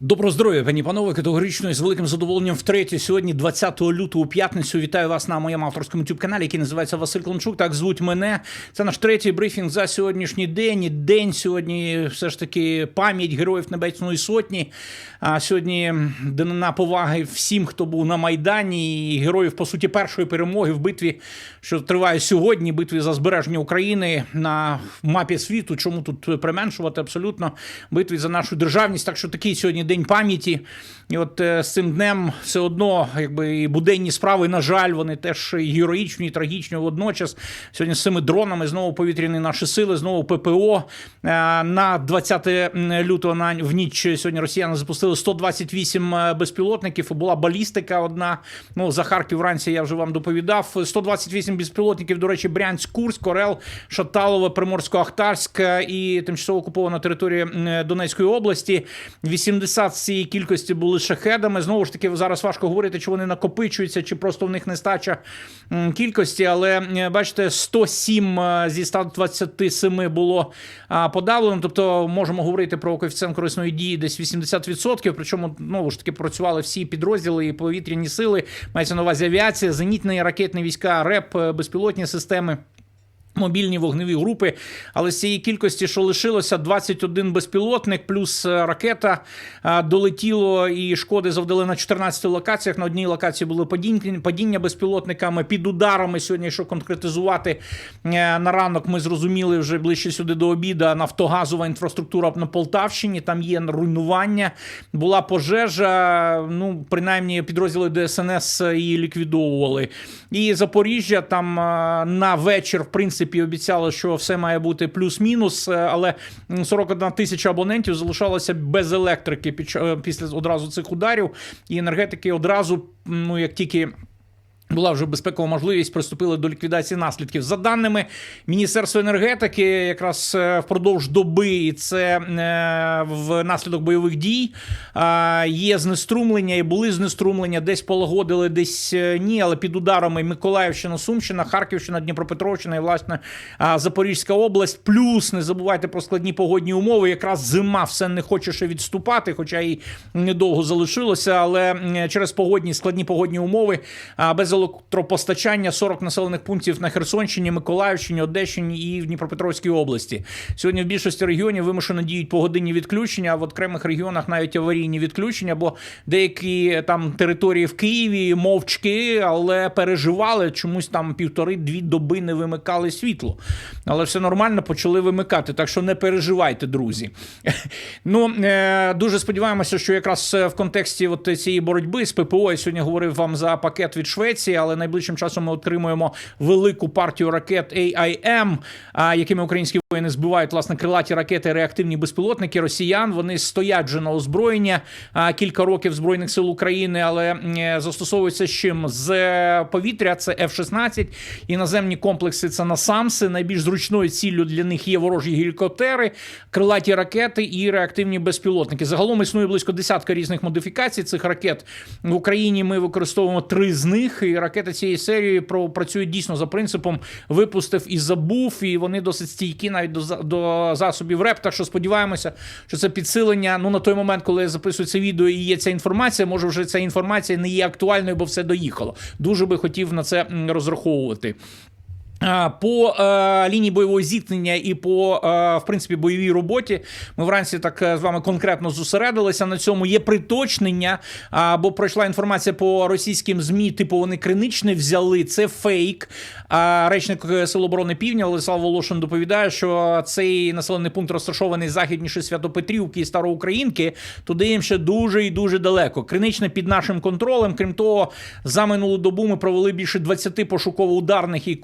Доброго здоров'я, пані панове, категорично і з великим задоволенням втретє. Сьогодні, 20 лютого, у п'ятницю. Вітаю вас на моєму авторському youtube каналі, який називається Василь Клончук. Так звуть мене. Це наш третій брифінг за сьогоднішній день. І День сьогодні все ж таки пам'ять героїв Небесної Сотні. А сьогодні дана поваги всім, хто був на Майдані, і героїв, по суті, першої перемоги в битві, що триває сьогодні, битві за збереження України на мапі світу. Чому тут применшувати абсолютно битві за нашу державність? Так що такий сьогодні день пам'яті. І от е, з цим днем все одно, якби і буденні справи, на жаль, вони теж героїчні, і трагічні водночас. Сьогодні з цими дронами знову повітряні наші сили, знову ППО. Е, На 20 лютого на в ніч сьогодні росіяни запустили 128 безпілотників. Була балістика одна. Ну за Харків вранці я вже вам доповідав. 128 безпілотників. До речі, Брянськ, Курськ, Орел, Шаталове, Приморсько-Ахтарськ і тимчасово окупована територія Донецької області. 80 з цієї кількості були шахедами. Знову ж таки, зараз важко говорити, чи вони накопичуються, чи просто в них нестача кількості. Але бачите, 107 е, зі 127 було подавлено. Тобто можемо говорити про коефіцієнт корисної дії десь 80%. Причому знову ж таки працювали всі підрозділи і повітряні сили. Мається на увазі авіація, зенітні ракетні війська, РЕП, е, безпілотні системи. Мобільні вогневі групи, але з цієї кількості, що лишилося, 21 безпілотник, плюс е, ракета е, долетіло і шкоди завдали на 14 локаціях. На одній локації було падіння, безпілотниками під ударами. Сьогодні, якщо конкретизувати е, на ранок, ми зрозуміли вже ближче сюди до обіда. Нафтогазова інфраструктура на Полтавщині. Там є руйнування. Була пожежа. Ну, принаймні, підрозділи ДСНС її ліквідовували. І Запоріжжя там на вечір, в принципі, обіцяли, що все має бути плюс-мінус, е, але 41 тисяча абонентів залишалося без електрики під е, після одразу цих ударів. І енергетики одразу, ну як тільки. Була вже безпекова можливість приступили до ліквідації наслідків. За даними Міністерства енергетики, якраз е, впродовж доби, і це е, в наслідок бойових дій е, є знеструмлення і були знеструмлення. Десь полагодили, десь ні, але під ударами Миколаївщина, Сумщина, Харківщина, Дніпропетровщина і власне Запорізька область. Плюс не забувайте про складні погодні умови. Якраз зима все не хоче ще відступати, хоча і недовго залишилося. Але через погодні складні погодні умови без електропостачання 40 населених пунктів на Херсонщині, Миколаївщині, Одещині і в Дніпропетровській області. Сьогодні в більшості регіонів вимушено діють погодинні відключення, а в окремих регіонах навіть аварійні відключення, бо деякі там території в Києві мовчки, але переживали чомусь там півтори-дві доби не вимикали світло. Але все нормально, почали вимикати. Так що не переживайте, друзі. Ну е, дуже сподіваємося, що якраз в контексті от цієї боротьби з ППО я сьогодні говорив вам за пакет від Швеції, але найближчим часом ми отримуємо велику партію ракет AIM, якими українські воїни збивають власне крилаті ракети, реактивні безпілотники росіян. Вони стоять вже на озброєння кілька років збройних сил України, але е, застосовуються з чим з е, повітря. Це F-16, іноземні комплекси. Це насамси. Найбільш зручною ціллю для них є ворожі гелікоптери, крилаті ракети і реактивні безпілотники. Загалом існує близько десятка різних модифікацій цих ракет в Україні. Ми використовуємо три з них. І ракети цієї серії працюють дійсно за принципом випустив і забув. І вони досить стійкі навіть до, до засобів РЕП. Так що сподіваємося, що це підсилення. Ну на той момент, коли я записую це відео і є ця інформація, може вже ця інформація не є актуальною, бо все доїхало. Дуже би хотів на це розраховувати. По е, лінії бойового зіткнення і по е, в принципі бойовій роботі ми вранці так е, з вами конкретно зосередилися на цьому. Є приточнення, а, бо пройшла інформація по російським змі. Типу вони криничне взяли. Це фейк. А речник е, Сил оборони Півдня Владислав Волошин доповідає, що цей населений пункт розташований західніше Святопетрівки і Староукраїнки. Туди їм ще дуже і дуже далеко. Криничне під нашим контролем. Крім того, за минулу добу ми провели більше 20 пошуково-ударних і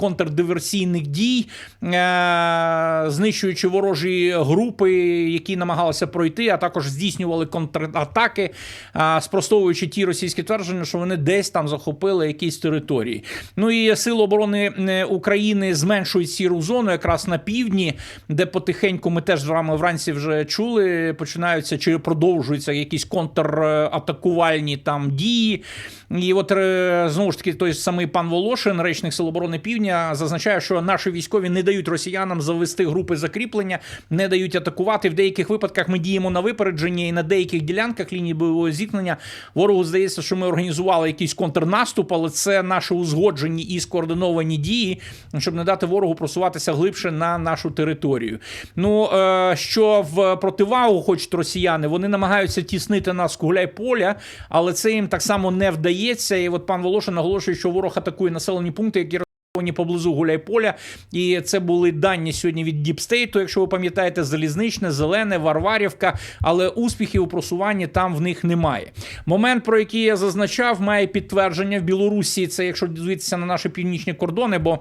контрдиверсійних дій, е- знищуючи ворожі групи, які намагалися пройти, а також здійснювали контратаки, е- спростовуючи ті російські твердження, що вони десь там захопили якісь території. Ну і сили оборони е, України зменшують сіру зону якраз на півдні, де потихеньку ми теж з вами вранці вже чули, починаються чи продовжуються якісь контратакувальні там дії. І от е, знову ж таки той самий пан Волошин, речник Сил оборони Півдня, зазначає, що наші військові не дають росіянам завести групи закріплення, не дають атакувати. В деяких випадках ми діємо на випередження і на деяких ділянках лінії бойового зіткнення. Ворогу здається, що ми організували якийсь контрнаступ, але це наші узгоджені і скоординовані дії, щоб не дати ворогу просуватися глибше на нашу територію. Ну е, що в противагу хочуть росіяни, вони намагаються тіснити нас Гуляйполя, але це їм так само не вдається. І от пан Волошин наголошує, що ворог атакує населені пункти, які розташовані поблизу Гуляйполя. І це були дані сьогодні від Діпстейту, якщо ви пам'ятаєте, залізничне, зелене, Варварівка, але успіхів у просуванні там в них немає. Момент, про який я зазначав, має підтвердження в Білорусі. Це якщо дивитися на наші північні кордони, бо.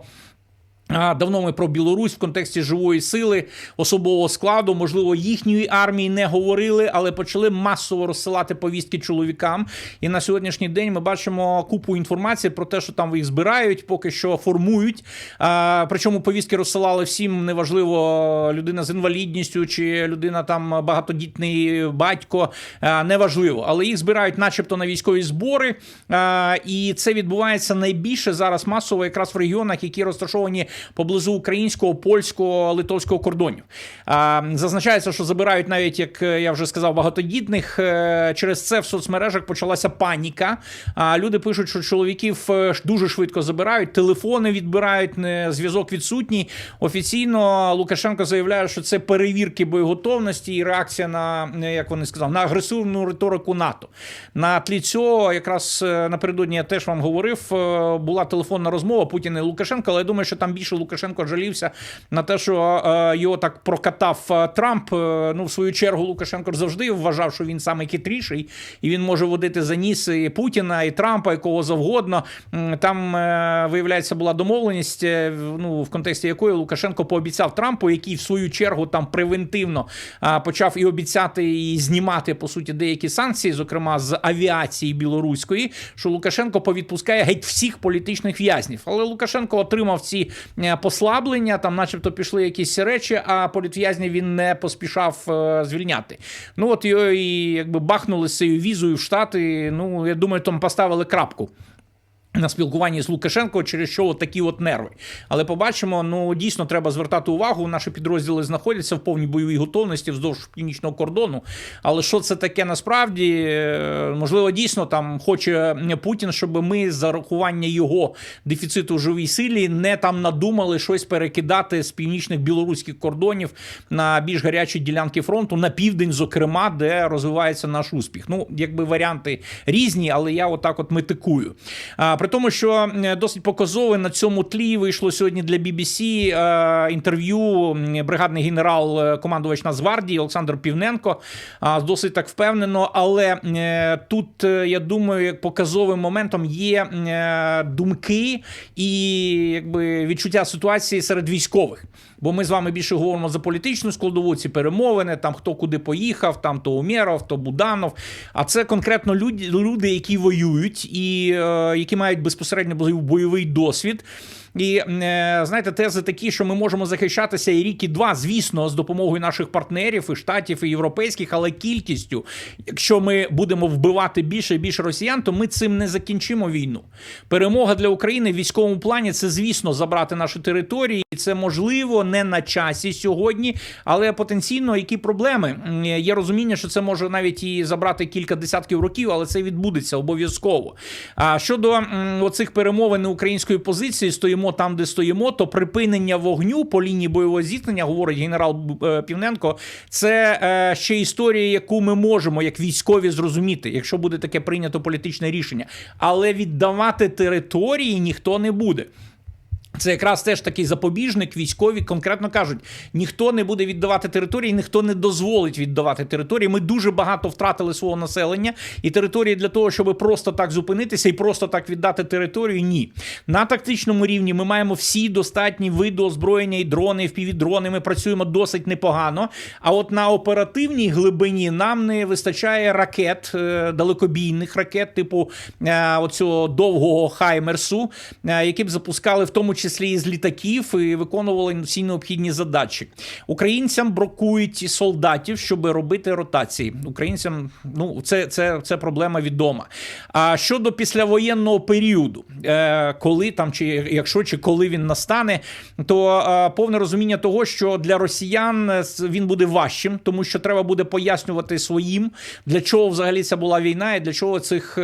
Давно ми про Білорусь в контексті живої сили, особового складу, можливо, їхньої армії не говорили, але почали масово розсилати повістки чоловікам. І на сьогоднішній день ми бачимо купу інформації про те, що там їх збирають, поки що формують. Причому повістки розсилали всім, неважливо, людина з інвалідністю чи людина там багатодітний батько, неважливо, але їх збирають, начебто, на військові збори. І це відбувається найбільше зараз масово, якраз в регіонах, які розташовані поблизу українського, польського, литовського кордонів. Зазначається, що забирають навіть, як я вже сказав, багатодітних. Е, Через це в соцмережах почалася паніка. Люди пишуть, що чоловіків е, дуже швидко забирають, телефони відбирають, зв'язок відсутній. Офіційно Лукашенко заявляє, що це перевірки боєготовності і реакція на е, як вони сказали, на агресивну риторику НАТО. На тлі цього, якраз е, напередодні я теж вам говорив, е, була телефонна розмова Путіна і Лукашенка, але я думаю, що там більше Лукашенко жалівся на те, що е, його так прокатав е, Трамп. Е, Ну, в свою чергу, Лукашенко завжди вважав, що він саме хитріший, і він може водити за ніс і Путіна, і Трампа, і кого завгодно. Там виявляється була домовленість, ну в контексті якої Лукашенко пообіцяв Трампу, який в свою чергу там превентивно почав і обіцяти і знімати по суті деякі санкції, зокрема з авіації білоруської, що Лукашенко повідпускає геть всіх політичних в'язнів. Але Лукашенко отримав ці послаблення, там, начебто, пішли якісь речі, а політв'язнів він не поспішав е, звільняти. Ну от його і якби бахнули з цією візою в Штати. Ну я думаю, там поставили крапку. На спілкуванні з Лукашенко, через що от такі от нерви. Але побачимо, ну дійсно треба звертати увагу. Наші підрозділи знаходяться в повній бойовій готовності вздовж північного кордону. Але що це таке насправді? Е, Можливо, дійсно там хоче Путін, щоб ми за рахування його дефіциту в живій силі не там надумали щось перекидати з північних білоруських кордонів на більш гарячі ділянки фронту, на південь, зокрема, де розвивається наш успіх. Ну, якби варіанти різні, але я отак от метикую. При тому, що е, досить показове на цьому тлі вийшло сьогодні для BBC е, інтерв'ю бригадний генерал, е, командувач Нацгвардії Олександр Півненко. Досить так впевнено. Але тут, я думаю, показовим моментом є думки і якби відчуття ситуації серед військових. Бо ми з вами більше говоримо за політичну складову, ці перемовини, там хто куди поїхав, там то Умєров, то Буданов. А це конкретно люди, люди які воюють і які мають безпосередньо бойовий досвід. І е, знаєте, тези такі, що ми можемо захищатися і рік, і два, звісно, з допомогою наших партнерів, і штатів, і європейських, але кількістю, якщо ми будемо вбивати більше і більше росіян, то ми цим не закінчимо війну. Перемога для України в військовому плані це, звісно, забрати наші території. І Це можливо не на часі сьогодні, але потенційно які проблеми є розуміння, що це може навіть і забрати кілька десятків років, але це відбудеться обов'язково. А щодо оцих перемовин української позиції, стоїмо там, де стоїмо, то припинення вогню по лінії бойового зіткнення, говорить генерал е, Півненко, це е, ще історія, яку ми можемо як військові зрозуміти, якщо буде таке прийнято політичне рішення. Але віддавати території ніхто не буде. Це якраз теж такий запобіжник. Військові конкретно кажуть: ніхто не буде віддавати території, ніхто не дозволить віддавати території. Ми дуже багато втратили свого населення, і території для того, щоб просто так зупинитися і просто так віддати територію. Ні, на тактичному рівні ми маємо всі достатні види озброєння і дрони, і впівдрони. Ми працюємо досить непогано. А от на оперативній глибині нам не вистачає ракет, е, далекобійних ракет, типу е, оцього довгого Хаймерсу, е, які б запускали в тому числі числі з літаків, і виконували всі необхідні задачі. Українцям бракують солдатів, щоб робити ротації. Українцям ну це, це, це проблема відома. А щодо післявоєнного періоду, е, коли там чи якщо чи коли він настане, то е, повне розуміння того, що для росіян е, він буде важчим, тому що треба буде пояснювати своїм, для чого взагалі ця була війна, і для чого цих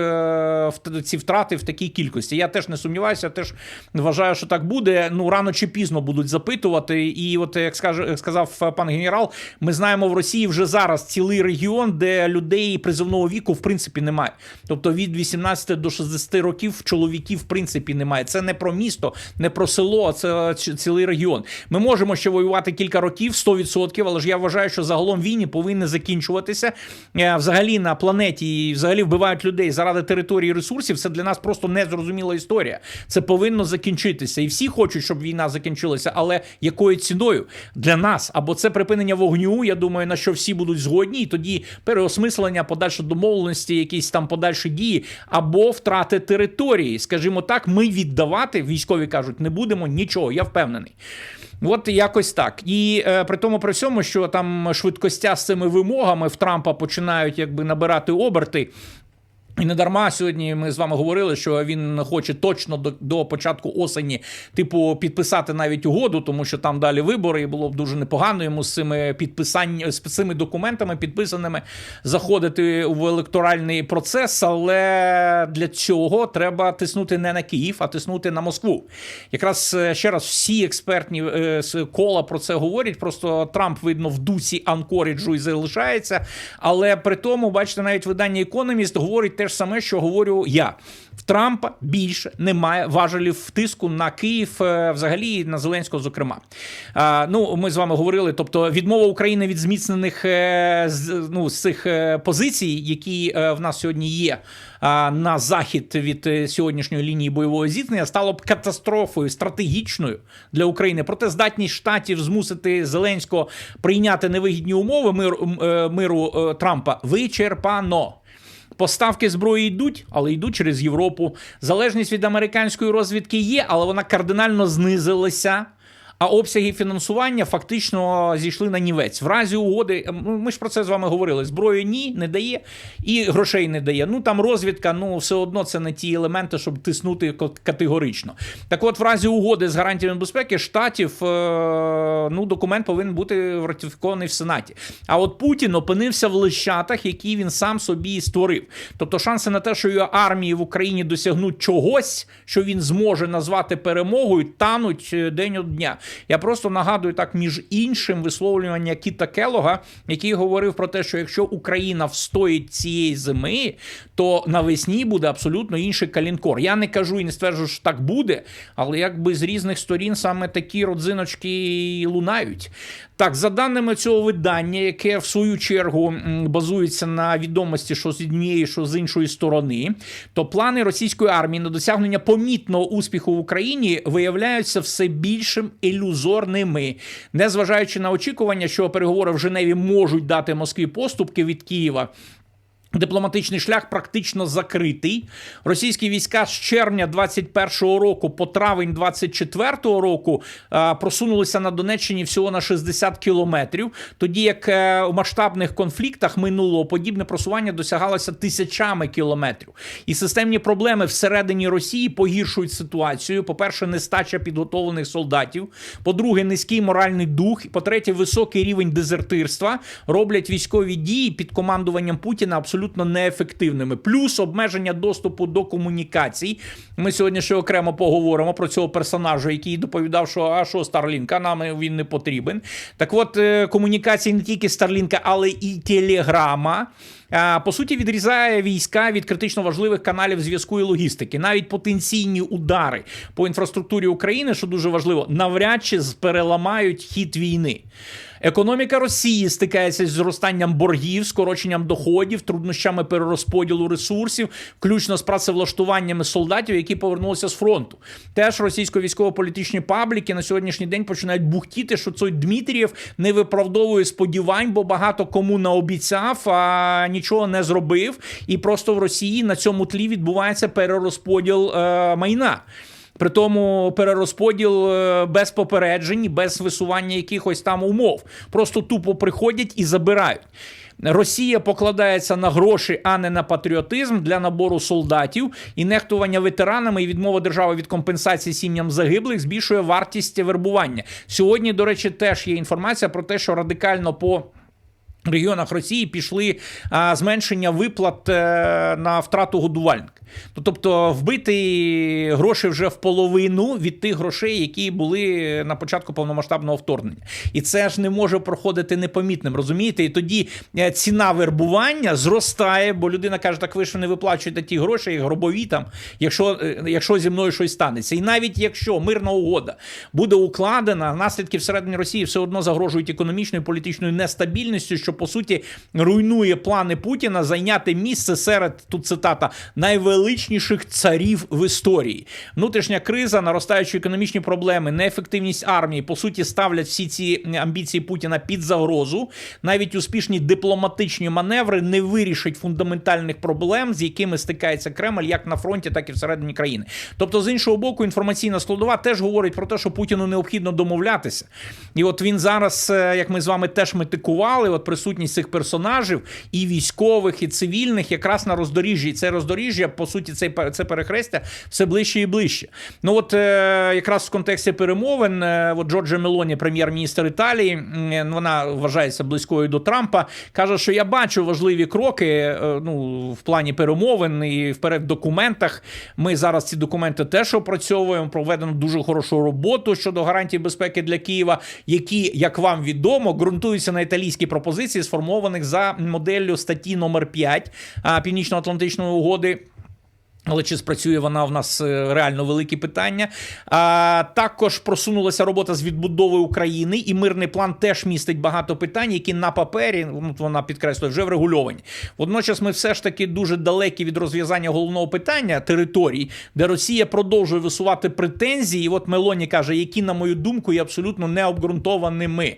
ці втрати в такій кількості. Я теж не сумніваюся, теж вважаю, що так буде. Ну рано чи пізно будуть запитувати. І от як сказав е, пан генерал, ми знаємо в Росії вже зараз цілий регіон, де людей призовного віку в принципі немає. Тобто від 18 до 60 років чоловіків в принципі немає. Це не про місто, не про село, а це цілий регіон. Ми можемо ще воювати кілька років, 100%, але ж я вважаю, що загалом війни повинні закінчуватися Е, взагалі на планеті і взагалі вбивають людей заради території ресурсів. Це для нас просто незрозуміла історія. Це повинно закінчитися. І всі хочуть, щоб війна закінчилася, але якою ціною для нас? Або це припинення вогню. Я думаю, на що всі будуть згодні, і тоді переосмислення, подальші домовленості, якісь там подальші дії, або втрати території. Скажімо так, ми віддавати військові кажуть, не будемо нічого. Я впевнений. От якось так. І е, при тому при всьому, що там швидкостя з цими вимогами в Трампа починають якби набирати оберти. І не дарма сьогодні ми з вами говорили, що він хоче точно до, до початку осені, типу, підписати навіть угоду, тому що там далі вибори, і було б дуже непогано йому з цими підписань з цими документами підписаними заходити в електоральний процес. Але для цього треба тиснути не на Київ, а тиснути на Москву. Якраз е, ще раз всі експертні е, з кола про це говорять. Просто Трамп видно в дусі анкоріджу і залишається. Але при тому, бачите, навіть видання Економіст говорить те ж саме, що говорю я. В Трампа більше немає важелів тиску на Київ, е, взагалі на Зеленського, зокрема. А, ну, ми з вами говорили. Тобто, відмова України від зміцнених е, ну, з цих е, позицій, які в нас сьогодні є на захід від сьогоднішньої лінії бойового зіткнення, стало б катастрофою стратегічною для України. Проте здатність штатів змусити Зеленського прийняти невигідні умови миру, миру Трампа вичерпано. Поставки зброї йдуть, але йдуть через Європу. Залежність від американської розвідки є, але вона кардинально знизилася. А обсяги фінансування фактично зійшли на нівець. В разі угоди, ну, ми ж про це з вами говорили. Зброю ні, не дає, і грошей не дає. Ну там розвідка, ну все одно це не ті елементи, щоб тиснути категорично. Так от, в разі угоди з гарантіями безпеки штатів, е, ну документ повинен бути ратифікований в Сенаті. А от Путін опинився в лищатах, які він сам собі створив. Тобто шанси на те, що його армії в Україні досягнуть чогось, що він зможе назвати перемогою, тануть е, день од дня. Я просто нагадую так, між іншим, висловлювання Кіта Келога, який говорив про те, що якщо Україна встоїть цієї зими, то навесні буде абсолютно інший калінкор. Я не кажу і не стверджую, що так буде, але якби з різних сторін саме такі родзиночки лунають. Так, за даними цього видання, яке в свою чергу базується на відомості, що з однієї, що з іншої сторони, то плани російської армії на досягнення помітного успіху в Україні виявляються все більшим ілюзорними, незважаючи на очікування, що переговори в Женеві можуть дати Москві поступки від Києва. Дипломатичний шлях практично закритий. Російські війська з червня 21-го року по травень 24-го року е, просунулися на Донеччині всього на 60 кілометрів. Тоді як е, у масштабних конфліктах минулого подібне просування досягалося тисячами кілометрів. І системні проблеми всередині Росії погіршують ситуацію. По-перше, нестача підготовлених солдатів. По-друге, низький моральний дух. І по-третє, високий рівень дезертирства роблять військові дії під командуванням Путіна абсолютно неефективними. Плюс обмеження доступу до комунікацій. Ми сьогодні ще окремо поговоримо про цього персонажа, який доповідав, що а що Старлінка, нам він не потрібен. Так от, е, комунікації не тільки Старлінка, але і Телеграма. По суті, відрізає війська від критично важливих каналів зв'язку і логістики. Навіть потенційні удари по інфраструктурі України, що дуже важливо, навряд чи переламають хід війни. Економіка Росії стикається з зростанням боргів, скороченням доходів, труднощами перерозподілу ресурсів, включно з працевлаштуваннями солдатів, які повернулися з фронту. Теж російсько-військово-політичні пабліки на сьогоднішній день починають бухтіти, що цей Дмитрієв не виправдовує сподівань, бо багато кому наобіцяв, а нічого не зробив. І просто в Росії на цьому тлі відбувається перерозподіл е, майна. При тому перерозподіл е, без попереджень, без висування якихось там умов. Просто тупо приходять і забирають. Росія покладається на гроші, а не на патріотизм для набору солдатів і нехтування ветеранами і відмова держави від компенсації сім'ям загиблих збільшує вартість вербування. Сьогодні, до речі, теж є інформація про те, що радикально по регіонах Росії пішли зменшення виплат е, на втрату годувальника. Ну, тобто вбити гроші вже в половину від тих грошей, які були на початку повномасштабного вторгнення. І це ж не може проходити непомітним, розумієте? І тоді е, ціна вербування зростає, бо людина каже, так ви ж не виплачуєте ті гроші, гробові там, якщо, е, якщо зі мною щось станеться. І навіть якщо мирна угода буде укладена, наслідки всередині Росії все одно загрожують економічною і політичною нестабільністю, що по суті руйнує плани Путіна зайняти місце серед тут цитата найвеличніших царів в історії. Внутрішня криза, наростаючі економічні проблеми, неефективність армії по суті ставлять всі ці амбіції Путіна під загрозу. Навіть успішні дипломатичні маневри не вирішать фундаментальних проблем, з якими стикається Кремль, як на фронті, так і всередині країни. Тобто, з іншого боку, інформаційна складова теж говорить про те, що Путіну необхідно домовлятися. І от він зараз, е, як ми з вами теж метикували, от присутність цих персонажів, і військових, і цивільних, якраз на роздоріжжі. І це роздоріжжя, по суті, це, це перехрестя все ближче і ближче. Ну от е, якраз в контексті перемовин, е, от Джорджа Мелоні, прем'єр-міністр Італії, е, вона вважається близькою до Трампа, каже, що я бачу важливі кроки е, ну, в плані перемовин і вперед в документах. Ми зараз ці документи теж опрацьовуємо. Проведено дуже хорошу роботу щодо гарантій безпеки для Києва, які, як вам відомо, ґрунтуються на італійській пропозиції, сформованих за моделлю статті номер 5 Північно-Атлантичної угоди. Але чи спрацює вона в нас е, реально великі питання? А також просунулася робота з відбудови України, і мирний план теж містить багато питань, які на папері ну, вона підкреслює, вже врегульовані. Водночас, ми все ж таки дуже далекі від розв'язання головного питання територій, де Росія продовжує висувати претензії. І От Мелоні каже, які, на мою думку, є абсолютно необґрунтованими.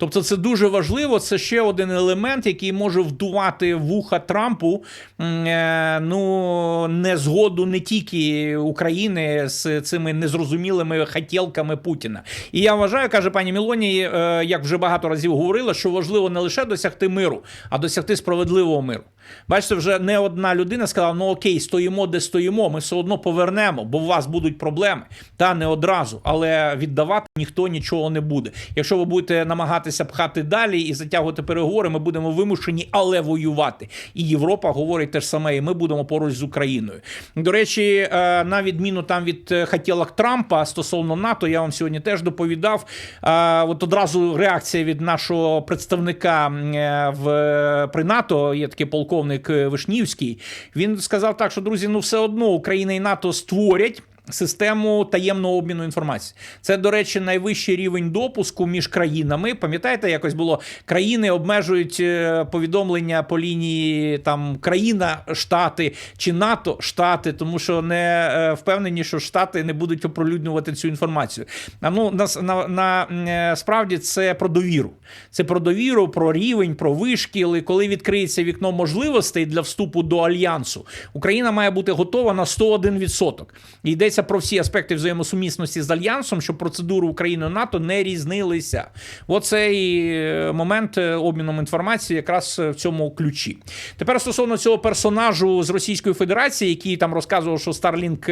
Тобто це дуже важливо. Це ще один елемент, який може вдувати вуха Трампу е, ну незгоду не тільки України з цими незрозумілими хотілками Путіна. І я вважаю, каже пані Мілоні, е, як вже багато разів говорила, що важливо не лише досягти миру, а досягти справедливого миру. Бачите, вже не одна людина сказала: ну окей, стоїмо, де стоїмо, ми все одно повернемо, бо у вас будуть проблеми. Та не одразу, але віддавати ніхто нічого не буде. Якщо ви будете намагатися пхати далі і затягувати переговори, ми будемо вимушені, але воювати. І Європа говорить те ж саме, і ми будемо поруч з Україною. До речі, е, на відміну там від хотілок Трампа стосовно НАТО, я вам сьогодні теж доповідав. Е, от одразу реакція від нашого представника е, в при НАТО є такий полковник полковник Вишнівський, він сказав так, що друзі, ну все одно Україна і НАТО створять. Систему таємного обміну інформації. Це, до речі, найвищий рівень допуску між країнами. Пам'ятаєте, якось було країни обмежують е, повідомлення по лінії там країна, Штати чи НАТО Штати, тому що не е, впевнені, що Штати не будуть оприлюднювати цю інформацію. А ну на, на, на е, справді це про довіру. Це про довіру, про рівень, про вишкіл. І коли відкриється вікно можливостей для вступу до альянсу, Україна має бути готова на 101%. І йдеться йдеться про всі аспекти взаємосумісності з альянсом, щоб процедури України і НАТО не різнилися. Оцей е, момент е, обміном інформації якраз в цьому ключі. Тепер стосовно цього персонажу з Російської Федерації, який там розказував, що Starlink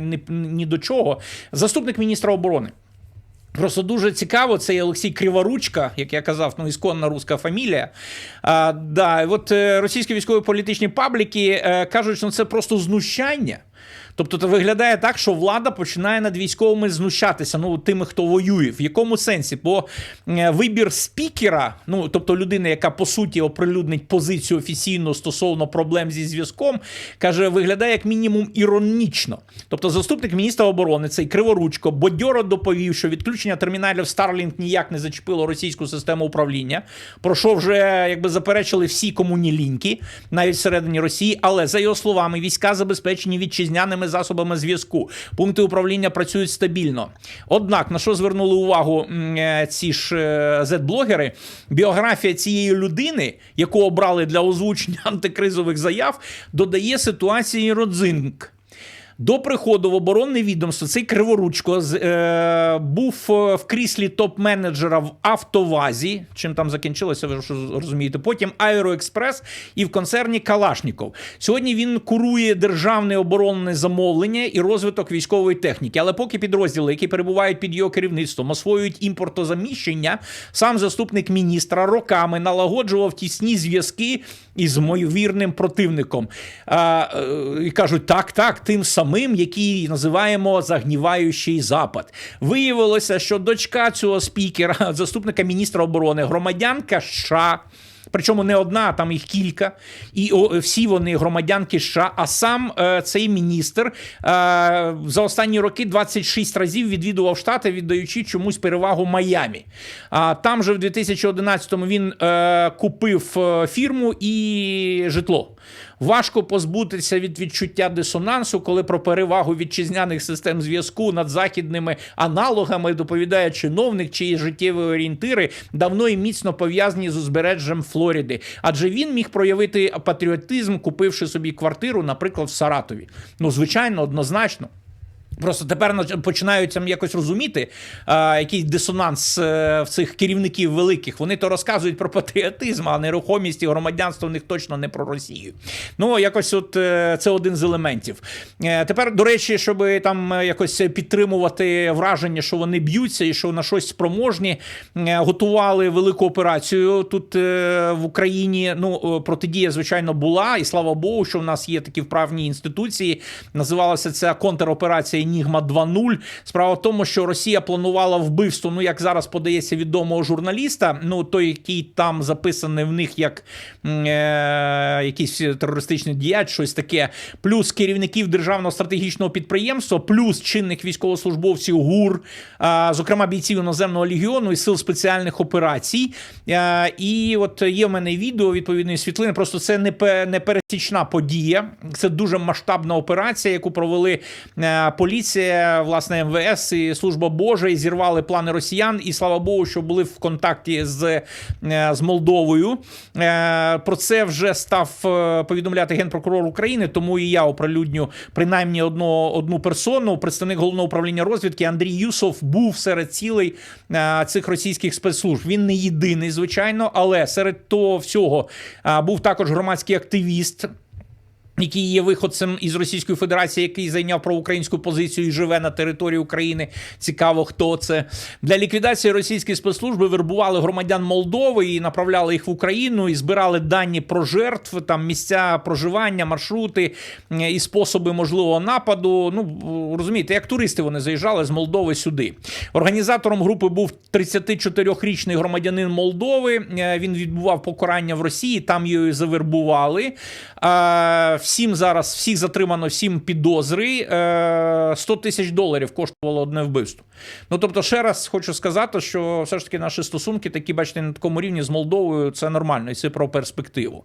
ні, ні до чого, заступник міністра оборони. Просто дуже цікаво, це Олексій Криворучка, як я казав, ну ісконна руська фамілія. А, да, от е, російські військові політичні пабліки кажуть, що це просто знущання. Тобто це виглядає так, що влада починає над військовими знущатися, ну тими, хто воює. В якому сенсі? Бо е, вибір спікера, ну тобто людина, яка по суті оприлюднить позицію офіційно стосовно проблем зі зв'язком, каже, виглядає як мінімум іронічно. Тобто, заступник міністра оборони, цей Криворучко, бодьоро доповів, що відключення терміналів Starlink ніяк не зачепило російську систему управління, про що вже якби заперечили всі комуні ліньки, навіть всередині Росії. Але за його словами, війська забезпечені вітчизняними засобами зв'язку. Пункти управління працюють стабільно. Однак, на що звернули увагу е, ці ж е, зет-блогери, біографія цієї людини, яку обрали для озвучення антикризових заяв, додає ситуації родзинк. До приходу в оборонне відомство цей криворучко е, був е, в кріслі топ-менеджера в Автовазі. Чим там закінчилося, ви ж розумієте. Потім Аероекспрес і в концерні Калашніков. Сьогодні він курує державне оборонне замовлення і розвиток військової техніки. Але поки підрозділи, які перебувають під його керівництвом, освоюють імпортозаміщення, сам заступник міністра роками налагоджував тісні зв'язки із ймовірним противником. А, е, і кажуть, так, так, тим самим, який називаємо загніваючий запад. Виявилося, що дочка цього спікера, заступника міністра оборони, громадянка США. Причому не одна, а там їх кілька, і всі вони громадянки США. А сам е, цей міністр е, за останні роки 26 разів відвідував штати, віддаючи чомусь перевагу Майамі. А там же в 2011-му він е, купив е, фірму і житло. Важко позбутися від відчуття дисонансу, коли про перевагу вітчизняних систем зв'язку над західними аналогами доповідає чиновник, чиї життєві орієнтири давно і міцно пов'язані з узбережжям Флориди. Адже він міг проявити патріотизм, купивши собі квартиру, наприклад, в Саратові. Ну, звичайно, однозначно. Просто тепер нач- починають там якось розуміти, а, який дисонанс е, в цих керівників великих. Вони то розказують про патріотизм, а нерухомість і громадянство в них точно не про Росію. Ну, якось от е, це один з елементів. Е, Тепер, до речі, щоб там якось підтримувати враження, що вони б'ються і що на щось спроможні, готували велику операцію тут в Україні. Ну, протидія, звичайно, була, і слава Богу, що в нас є такі вправні інституції. Називалася це контроперація Енігма 2.0. Справа в тому, що Росія планувала вбивство. Ну, як зараз подається відомого журналіста, ну той, який там записаний в них як е, якийсь терористичний діяч, щось таке, плюс керівників державного стратегічного підприємства, плюс чинних військовослужбовців ГУР, а, зокрема бійців іноземного легіону і сил спеціальних операцій. Е, І от є в мене відео відповідної світлини. Просто це не пересічна подія. Це дуже масштабна операція, яку провели е, поліція, власне, МВС і служба Божа, і зірвали плани росіян. І слава Богу, що були в контакті з, е, з Молдовою. Е, Про це вже став е, повідомляти генпрокурор України, тому і я оприлюдню принаймні одну, одну персону. Представник головного управління розвідки Андрій Юсов був серед цілей цих російських спецслужб. Він не єдиний, звичайно, але серед того всього був також громадський активіст. Який є виходцем із Російської Федерації, який зайняв проукраїнську позицію і живе на території України. Цікаво, хто це для ліквідації російської спецслужби вербували громадян Молдови і направляли їх в Україну і збирали дані про жертв, там місця проживання, маршрути е, і способи можливого нападу. Ну розумієте, як туристи вони заїжджали з Молдови сюди. Організатором групи був 34-річний громадянин Молдови. Е, Він відбував покарання в Росії, там його завербували. Е, Всім зараз всіх затримано, всім підозри. Е, 100 тисяч доларів коштувало одне вбивство. Ну тобто, ще раз хочу сказати, що все ж таки наші стосунки, такі бачите, на такому рівні з Молдовою, це нормально, і це про перспективу.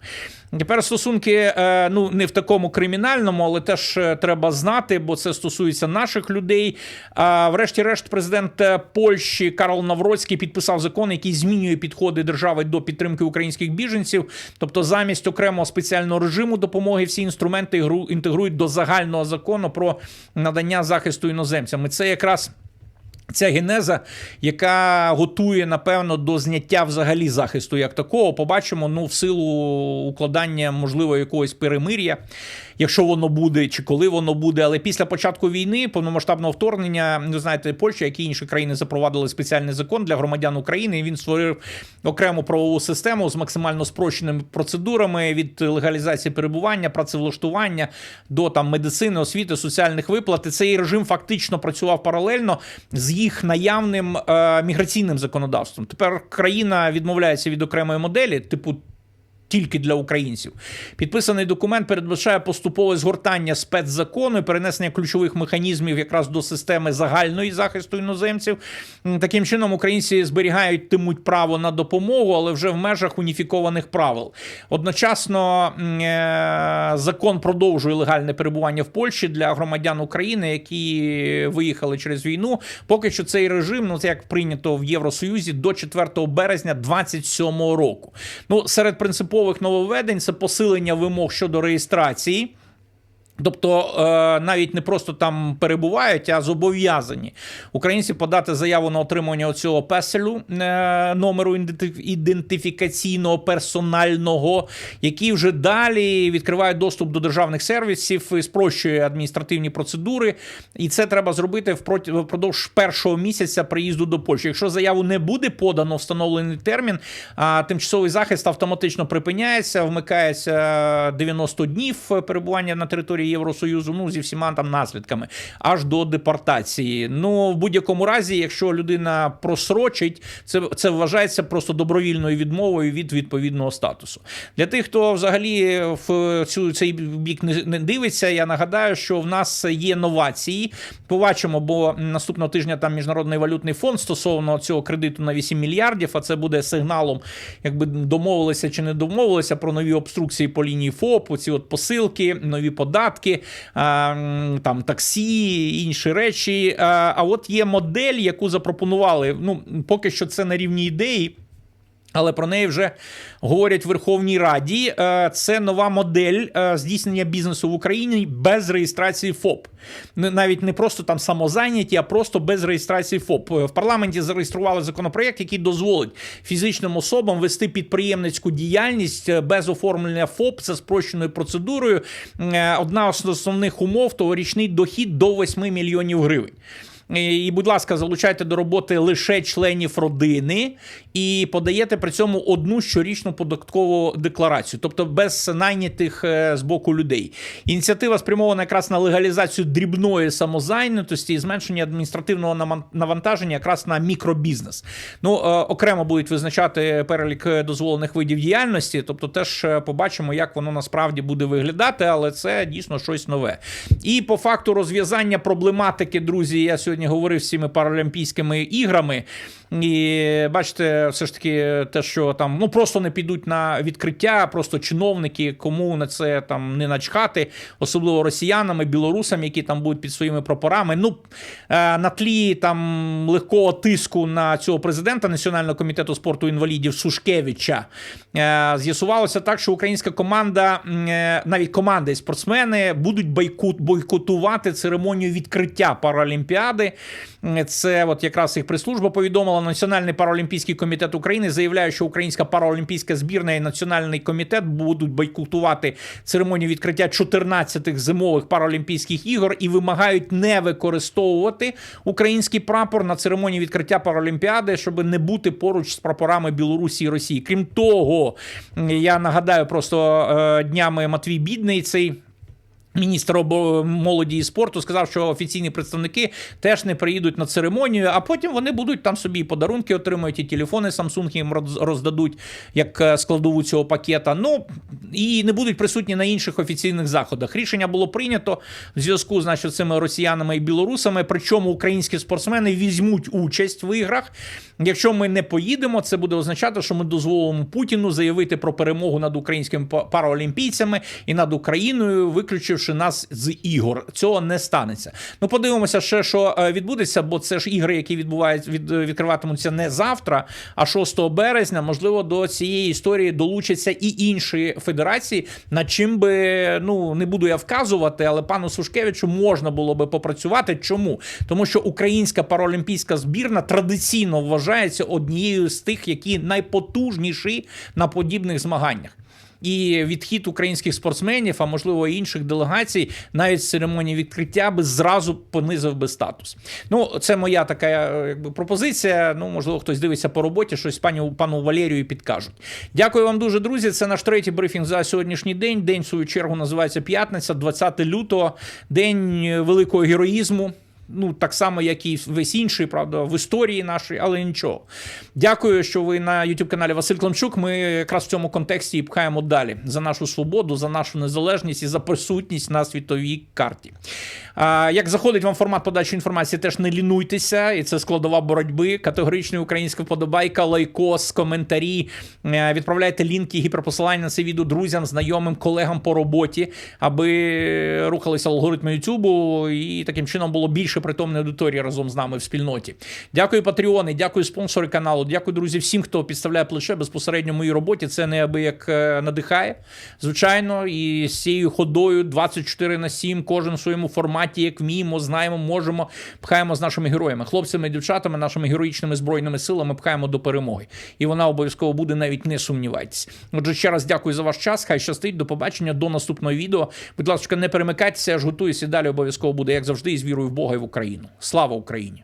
Тепер стосунки, е, ну не в такому кримінальному, але теж е, треба знати, бо це стосується наших людей. А врешті-решт, президент е, Польщі Карл Навроцький підписав закон, який змінює підходи держави до підтримки українських біженців. Тобто, замість окремого спеціального режиму допомоги всі інструменти ігру- інтегрують до загального закону про надання захисту іноземцям. І це якраз. Ця генеза, яка готує, напевно, до зняття взагалі захисту як такого, побачимо ну, в силу укладання, можливо, якогось перемир'я, якщо воно буде, чи коли воно буде. Але після початку війни, повномасштабного вторгнення, ви знаєте, Польща, як і інші країни запровадили спеціальний закон для громадян України. І він створив окрему правову систему з максимально спрощеними процедурами від легалізації перебування, працевлаштування до там медицини, освіти, соціальних виплат. І цей режим фактично працював паралельно з їх наявним е, міграційним законодавством. Тепер країна відмовляється від окремої моделі, типу. Тільки для українців підписаний документ передбачає поступове згортання спецзакону і перенесення ключових механізмів якраз до системи загальної захисту іноземців. Таким чином, українці зберігатимуть право на допомогу, але вже в межах уніфікованих правил. Одночасно е, закон продовжує легальне перебування в Польщі для громадян України, які виїхали через війну. Поки що цей режим, ну це як прийнято в Євросоюзі, до 4 березня 2027 року. Ну, серед принципових нововведень це посилення вимог щодо реєстрації. Тобто е, навіть не просто там перебувають, а зобов'язані українці подати заяву на отримання цього песелю е, номеру ідентифікаційного персонального, який вже далі відкриває доступ до державних сервісів, і спрощує адміністративні процедури. І це треба зробити впродовж першого місяця приїзду до Польщі. Якщо заяву не буде подано встановлений термін, а тимчасовий захист автоматично припиняється, вмикається 90 днів перебування на території Євросоюзу, ну зі всіма там наслідками, аж до депортації. Ну в будь-якому разі, якщо людина просрочить, це, це вважається просто добровільною відмовою від відповідного статусу. Для тих, хто взагалі в цю цей бік не, не дивиться, я нагадаю, що в нас є новації. Побачимо, бо наступного тижня там міжнародний валютний фонд стосовно цього кредиту на 8 мільярдів. А це буде сигналом, якби домовилися чи не домовилися про нові обструкції по лінії ФОП, ці от посилки, нові податки, а, там таксі, інші речі. А от є модель, яку запропонували. Ну поки що це на рівні ідеї. Але про неї вже говорять в Верховній Раді. Е, Це нова модель е, здійснення бізнесу в Україні без реєстрації ФОП. Навіть не просто там самозайняті, а просто без реєстрації ФОП. Е, В парламенті зареєстрували законопроект, який дозволить фізичним особам вести підприємницьку діяльність без оформлення ФОП за спрощеною процедурою. Одна з основних умов то річний дохід до 8 мільйонів гривень. І, будь ласка, залучайте до роботи лише членів родини і подаєте при цьому одну щорічну податкову декларацію, тобто без найнятих е, з боку людей. Ініціатива спрямована якраз на легалізацію дрібної самозайнятості і зменшення адміністративного навантаження якраз на мікробізнес. Ну, е, окремо будуть визначати перелік е, дозволених видів діяльності, тобто теж е, побачимо, як воно насправді буде виглядати, але це дійсно щось нове. І по факту розв'язання проблематики, друзі, я сьогодні говорив з цими паралімпійськими іграми. І бачите, все ж таки, те, що там ну просто не підуть на відкриття, просто чиновники, кому на це там не начхати, особливо росіянами, білорусам, які там будуть під своїми прапорами. Ну е, на тлі там легкого тиску на цього президента Національного комітету спорту інвалідів Сушкевича е, з'ясувалося так, що українська команда, е, навіть команди і спортсмени, будуть бойкот, бойкотувати церемонію відкриття Паралімпіади. М, Це от якраз їх прес-служба повідомила. Національний паралімпійський комітет України заявляє, що українська паралімпійська збірна і національний комітет будуть бойкотувати церемонію відкриття 14-х зимових паралімпійських ігор і вимагають не використовувати український прапор на церемонії відкриття Паралімпіади, щоб не бути поруч з прапорами Білорусі і Росії. Крім того, я нагадаю просто е, днями Матвій Бідний цей. Міністр молоді і спорту сказав, що офіційні представники теж не приїдуть на церемонію, а потім вони будуть там собі подарунки отримують, і телефони Samsung їм роз- роздадуть як е, складову цього пакета. Ну і не будуть присутні на інших офіційних заходах. Рішення було прийнято в зв'язку значить, з цими росіянами і білорусами. Причому українські спортсмени візьмуть участь в іграх. Якщо ми не поїдемо, це буде означати, що ми дозволимо Путіну заявити про перемогу над українськими па- параолімпійцями і над Україною, виключивши нас з ігор. Цього не станеться. Ну, подивимося ще, що е, відбудеться, бо це ж ігри, які відбувають від відкриватимуться не завтра, а 6 березня. Можливо, до цієї історії долучаться і інші федерації. Над чим би ну не буду я вказувати, але пану Сушкевичу можна було би попрацювати. Чому? Тому що українська паралімпійська збірна традиційно вважається однією з тих, які найпотужніші на подібних змаганнях. І відхід українських спортсменів, а можливо інших делегацій, навіть з церемонії відкриття би зразу понизив би статус. Ну, це моя така е, якби пропозиція. Ну, можливо, хтось дивиться по роботі, щось пані пану Валерію підкажуть. Дякую вам дуже, друзі. Це наш третій брифінг за сьогоднішній день. День в свою чергу називається п'ятниця, 20 лютого, день великого героїзму. Ну, так само, як і весь інший, правда, в історії нашій, але нічого. Дякую, що ви на youtube каналі Василь Климчук. Ми якраз в цьому контексті і пхаємо далі за нашу свободу, за нашу незалежність і за присутність на світовій карті. А, як заходить вам формат подачі інформації, теж не лінуйтеся, і це складова боротьби. Категоричний українська вподобайка, лайкос, коментарі. Е, Відправляйте лінки, гіперпосилання на це відео друзям, знайомим, колегам по роботі, аби рухалися алгоритми Ютубу, і таким чином було більше більше притомної аудиторії разом з нами в спільноті. Дякую, патреони, дякую спонсори каналу. Дякую, друзі, всім, хто підставляє плече безпосередньо в моїй роботі. Це неабияк е, надихає. Звичайно, і з цією ходою 24 на 7, кожен в своєму форматі, як вміємо, знаємо, можемо, пхаємо з нашими героями, хлопцями дівчатами, нашими героїчними збройними силами пхаємо до перемоги. І вона обов'язково буде, навіть не сумнівайтесь. Отже, ще раз дякую за ваш час. Хай щастить. До побачення, до наступного відео. Будь ласка, не перемикайтеся, аж готуюся. Далі обов'язково буде, як завжди, із вірою в Бога і Україну. Слава Україні!